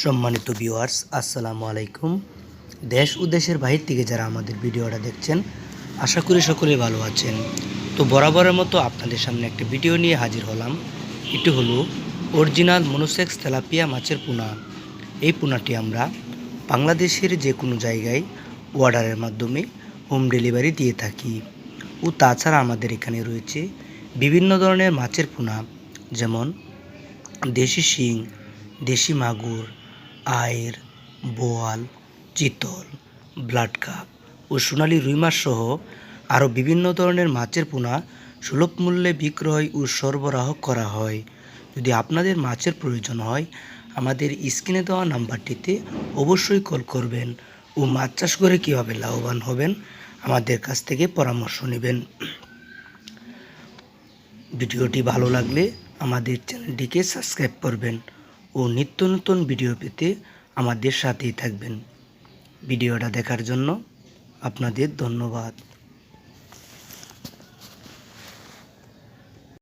সম্মানিত ভিউয়ার্স আসসালামু আলাইকুম। দেশ ও দেশের বাহির থেকে যারা আমাদের ভিডিওটা দেখছেন, আশা করি সকলে ভালো আছেন। তো বরাবরের মতো আপনাদের সামনে একটা ভিডিও নিয়ে হাজির হলাম। এটি হলো অরিজিনাল মনোসেক্স তেলাপিয়া মাছের পোনা। এই পোনাটি আমরা বাংলাদেশের যে কোনো জায়গায় অর্ডারের মাধ্যমে হোম ডেলিভারি দিয়ে থাকি। ও তাছাড়া আমাদের এখানে রয়েছে বিভিন্ন ধরনের মাছের পোনা, যেমন দেশি শিং, দেশি মাগুর আয়ের বোয়াল, চিতল, ব্লাড কাপ ও সোনালী রুই মাছ সহ আরও বিভিন্ন ধরনের মাছের পোনা সুলভ মূল্যে বিক্রয় ও সরবরাহ করা হয়। যদি আপনাদের মাছের প্রয়োজন হয়, আমাদের স্ক্রিনে দেওয়া নাম্বারটিতে অবশ্যই কল করবেন ও মাছ চাষ করে কীভাবে লাভবান হবেন, আমাদের কাছ থেকে পরামর্শ নেবেন। ভিডিওটি ভালো লাগলে আমাদের চ্যানেলটিকে সাবস্ক্রাইব করবেন। ও নিত্য নতুন ভিডিও পেতে আমাদের সাথেই থাকবেন। ভিডিওটা দেখার জন্য আপনাদের ধন্যবাদ।